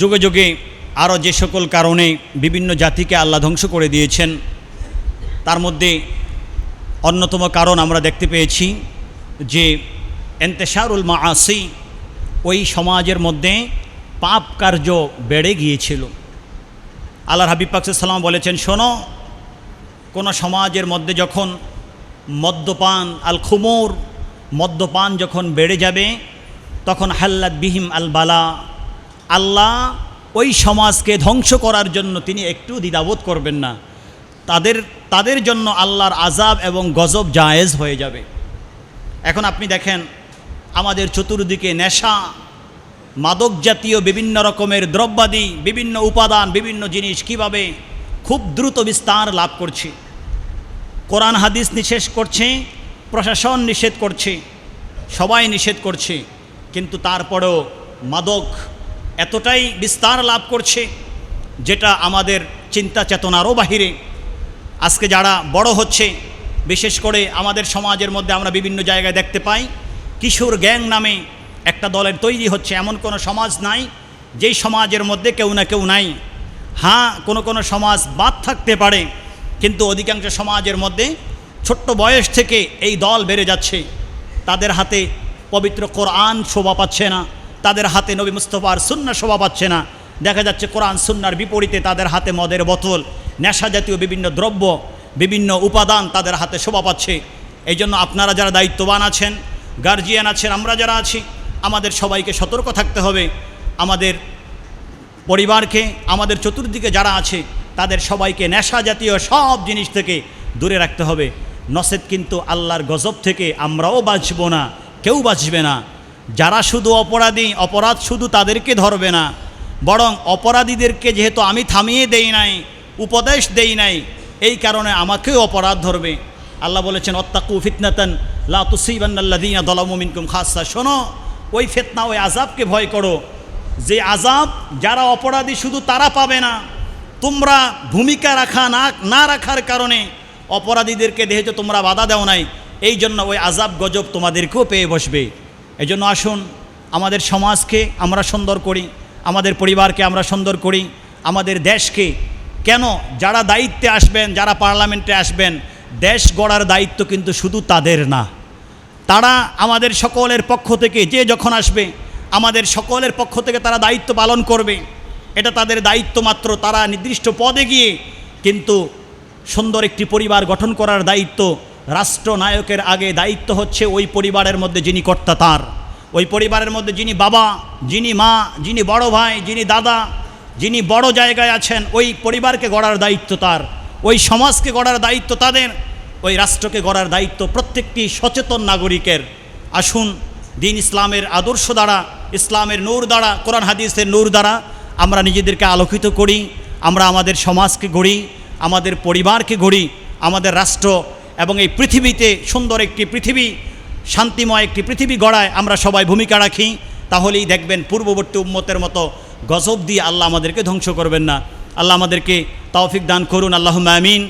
যুগে যুগে আরও যে সকল কারণে বিভিন্ন জাতিকে আল্লাহ ধ্বংস করে দিয়েছেন, তার মধ্যে অন্যতম কারণ আমরা দেখতে পেয়েছি যে এন্তেশারুল মাআসি ওই সমাজের মধ্যে পাপ কার্য বেড়ে গিয়েছিল। আল্লাহ হাবিব পাকসাল্লাম বলেছেন, শোনো, কোনো সমাজের মধ্যে যখন মদ্যপান আল খুমোর মদ্যপান যখন বেড়ে যাবে, তখন হাল্লাদ বিহিম আল বালা আল্লাহ ওই সমাজকে ধ্বংস করার জন্য তিনি একটু দ্বিধাবোধ করবেন না। তাদের তাদের জন্য আল্লাহর আজাব এবং গজব জায়েজ হয়ে যাবে। এখন আপনি দেখেন, আমাদের চতুর্দিকে নেশা, মাদক জাতীয় বিভিন্ন রকমের দ্রব্যাদি, বিভিন্ন উপাদান, বিভিন্ন জিনিস কীভাবে খুব দ্রুত বিস্তার লাভ করছে। কোরআন, হাদিস নিষেধ করছে, প্রশাসন নিষেধ করছে, সবাই নিষেধ করছে, কিন্তু তারপরেও মাদক এতটাই বিস্তার লাভ করছে যেটা আমাদের চিন্তা চেতনারও বাহিরে। আজকে যারা বড় হচ্ছে, বিশেষ করে আমাদের সমাজের মধ্যে আমরা বিভিন্ন জায়গায় দেখতে পাই, কিশোর গ্যাং নামে একটা দলের তৈরি হচ্ছে। এমন কোনো সমাজ নাই, যেই সমাজের মধ্যে কেউ না কেউ নাই। হ্যাঁ কোনো কোনো সমাজ বাদ থাকতে পারে, কিন্তু অধিকাংশ সমাজের মধ্যে ছোট্ট বয়স থেকে এই দল বেড়ে যাচ্ছে। তাদের হাতে পবিত্র কোরআন শোভা পাচ্ছে না। তাদের হাতে নবী মুস্তফার সুন্না শোভা পাচ্ছে না। দেখা যাচ্ছে কোরআন সুন্নার বিপরীতে তাদের হাতে মদের বোতল, নেশা জাতীয় বিভিন্ন দ্রব্য, বিভিন্ন উপাদান তাদের হাতে শোভা পাচ্ছে। এই জন্য আপনারা যারা দায়িত্ববান আছেন গার্জিয়ান আছেন, আমরা যারা আছি, আমাদের সবাইকে সতর্ক থাকতে হবে। আমাদের পরিবারকে, আমাদের চতুর্দিকে যারা আছে, তাদের সবাইকে নেশা জাতীয় সব জিনিস থেকে দূরে রাখতে হবে। নসেদ কিন্তু আল্লাহর গজব থেকে আমরাও বাঁচব না, কেউ বাঁচবে না। যারা শুধু অপরাধী, অপরাধ শুধু তাদেরকে ধরবে না, বরং অপরাধীদেরকে যেহেতু আমি থামিয়ে দেই নাই, উপদেশ দেই নাই, এই কারণে আমাকেও অপরাধ ধরবে। আল্লাহ বলেছেন, অত্তাকু ফিতনাতন লা তুসিবান্নাল্লাযীনা যালামু মিনকুম খাসসা। শোনো, ওই ফিতনা, ওই আযাবকে ভয় করো। যে আজাব যারা অপরাধী শুধু তারা পাবে না, তোমরা ভূমিকা রাখা না না রাখার কারণে অপরাধীদেরকে দেখেছ তোমরা বাধা দাও নাই, এই জন্য ওই আজাব গজব তোমাদেরকেও পেয়ে বসবে। এই জন্য আসুন, আমাদের সমাজকে আমরা সুন্দর করি, আমাদের পরিবারকে আমরা সুন্দর করি, আমাদের দেশকে। কেন? যারা দায়িত্বে আসবেন, যারা পার্লামেন্টে আসবেন, দেশ গড়ার দায়িত্ব কিন্তু শুধু তাদের না। তারা আমাদের সকলের পক্ষ থেকে, যে যখন আসবে, আমাদের সকলের পক্ষ থেকে তারা দায়িত্ব পালন করবে। এটা তাদের দায়িত্ব মাত্র, তারা নির্দিষ্ট পদে গিয়ে কিন্তু সুন্দর একটি পরিবার গঠন করার দায়িত্ব রাষ্ট্রনায়কের আগে দায়িত্ব হচ্ছে ওই পরিবারের মধ্যে যিনি কর্তা তার। ওই পরিবারের মধ্যে যিনি বাবা, যিনি মা, যিনি বড় ভাই, যিনি দাদা, যিনি বড় জায়গায় আছেন, ওই পরিবারকে গড়ার দায়িত্ব তার। ওই সমাজকে গড়ার দায়িত্ব তাদের। ওই রাষ্ট্রকে গড়ার দায়িত্ব প্রত্যেকটি সচেতন নাগরিকের। আসুন, দিন ইসলামের আদর্শ দ্বারা, ইসলামের নূর দ্বারা, কোরআন হাদিসের নূর দ্বারা আমরা নিজেদেরকে আলোকিত করি, আমরা আমাদের সমাজকে গড়ি, আমাদের পরিবারকে গড়ি, আমাদের রাষ্ট্র এবং এই পৃথিবীতে সুন্দর একটি পৃথিবী, শান্তিময় একটি পৃথিবী গড়ায় আমরা সবাই ভূমিকা রাখি, তাহলেই দেখবেন পূর্ববর্তী উম্মতের মতো গজব দিয়ে আল্লাহ আমাদেরকে ধ্বংস করবেন না। আল্লাহ আমাদেরকে তৌফিক দান করুন আল্লাহ আমিন।